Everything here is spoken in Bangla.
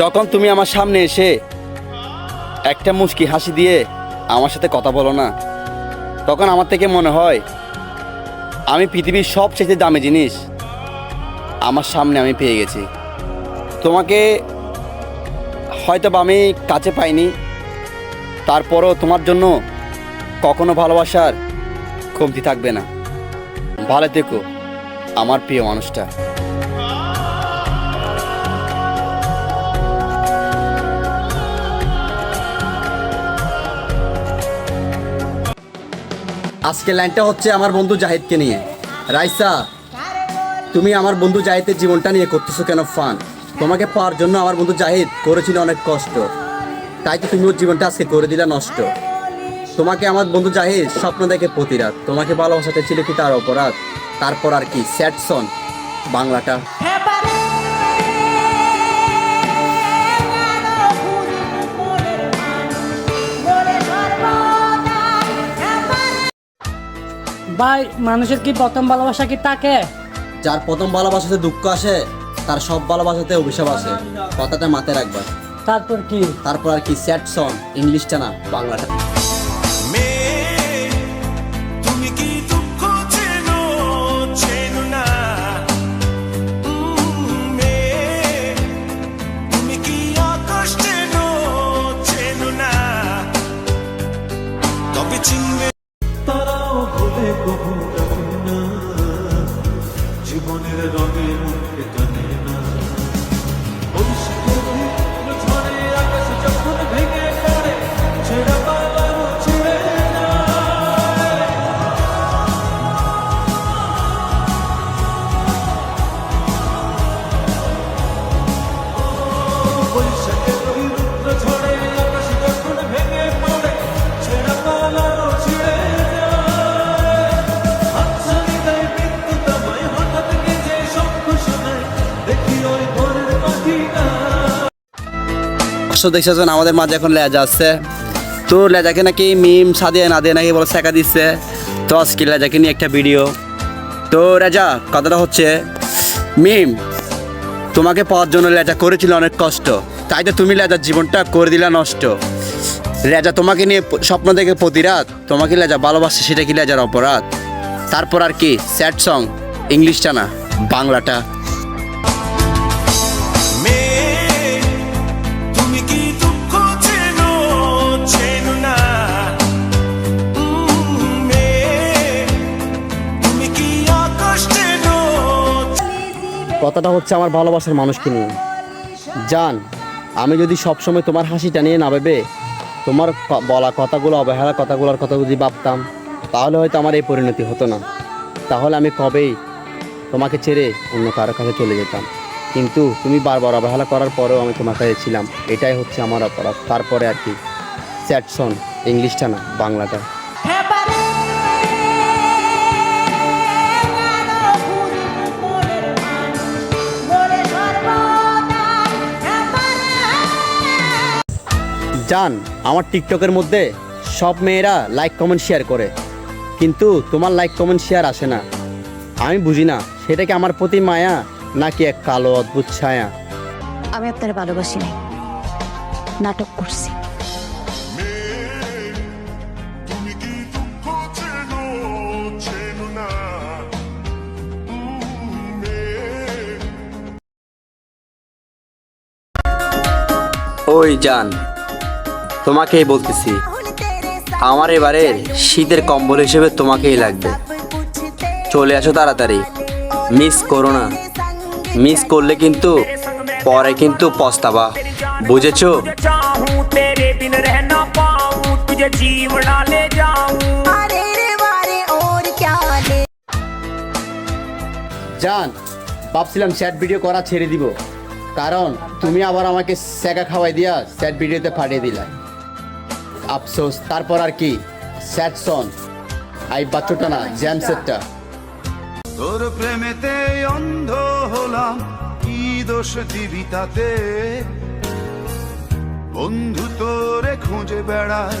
যখন তুমি আমার সামনে এসে একটা মুচকি হাসি দিয়ে আমার সাথে কথা বলো না, তখন আমার থেকে মনে হয় আমি পৃথিবীর সবচেয়ে দামি জিনিস আমার সামনে আমি পেয়ে গেছি। তোমাকে হয়তো বা আমি কাছে পাইনি, তারপরও তোমার জন্য কখনো ভালোবাসার কমতি থাকবে না। ভালো থেকো, আমার প্রিয় মানুষটা। আজকে লাইনটা হচ্ছে আমার বন্ধু জাহিদকে নিয়ে। রাইসা, তুমি আমার বন্ধু জাহিদের জীবনটা নিয়ে করতেছো কেন ফান? তোমাকে পাওয়ার জন্য আমার বন্ধু জাহিদ করেছিল অনেক কষ্ট। তাই তো তুমি ওর জীবনটা আজকে করে দিলা নষ্ট। তোমাকে আমার বন্ধু জাহিদ স্বপ্ন দেখে প্রতিরাত তোমাকে ভালোবাসাতে ছিল কি তার অপরাধ? তারপর আর কি স্যাড সন বাংলাটা। ভাই মানুষের কি প্রথম ভালোবাসা কি তাকে? যার প্রথম ভালোবাসাতে দুঃখ আসে তার সব ভালোবাসাতে অভিশাপ আসে। কথাটা মাথায় রাখবা। তারপর কি? তারপর আর কি স্যাড সং ইংলিশটা না বাংলাটা। don't donde দর্শক দেখছেন আমাদের মাঝে এখন লেজা আছে তো লেজাকে নাকি মিম সাদিয়া না দিয়ে নাকি বলে শেখা দিচ্ছে। তো আজকে লেজাকে নিয়ে একটা ভিডিও তো রেজা, কথাটা হচ্ছে, মিম, তোমাকে পাওয়ার জন্য লেজা করেছিল অনেক কষ্ট। তাই তো তুমি লেজার জীবনটা করে দিলা নষ্ট। লেজা তোমাকে নিয়ে স্বপ্ন দেখে প্রতি রাত তোমাকে লেজা ভালোবাসে, সেটা কি লেজার অপরাধ? তারপর আর কি স্যাড সং ইংলিশটা না বাংলাটা। কথাটা হচ্ছে আমার ভালোবাসার মানুষকে নিয়ে। জান, আমি যদি সবসময় তোমার হাসিটা নিয়ে না ভেবে তোমার বলা কথাগুলো, অবহেলা কথাগুলোর কথা যদি ভাবতাম, তাহলে হয়তো আমার এই পরিণতি হতো না। তাহলে আমি কবেই তোমাকে ছেড়ে অন্য কারও কাছে চলে যেতাম। কিন্তু তুমি বারবার অবহেলা করার পরেও আমি তোমার কাছে ছিলাম। এটাই হচ্ছে আমার অপরাধ। তারপরে আর কি। স্যাড সন ইংলিশটা না, বাংলাটা। জান আমার টিকটকের মধ্যে সব মেয়েরা লাইক কমেন্ট শেয়ার করে। কিন্তু তোমার লাইক কমেন্ট শেয়ার আসে না। আমি বুঝি না সেটা কি আমার প্রতি মায়া নাকি এক কালো অদ্ভুত ছায়া? আমি আপনার ভালোবাসি নাই। নাটক করছি। চেনো চেনো ওই জান তোমাকেই বলতেছি, আমার এবারে শীতের কম্বল হিসেবে তোমাকেই লাগবে। চলে আসো তাড়াতাড়ি। মিস করো না। মিস করলে কিন্তু পরে কিন্তু পস্তাবা। বুঝেছ? জান, ভাবছিলাম স্যাট ভিডিও করা ছেড়ে দিব। কারণ তুমি আবার আমাকে স্যাকা খাওয়াই দিয়া স্যাট ভিডিওতে পাঠিয়ে দিলা। আফসোস, তারপর আর কি? স্যাটসন আই বাচ্চোটা না জ্যাম সেটটা তোর প্রেমেতে অন্ধ হলাম, কি দোষ দিবি তাতে? বন্ধু তোরে খুঁজে বেড়ায়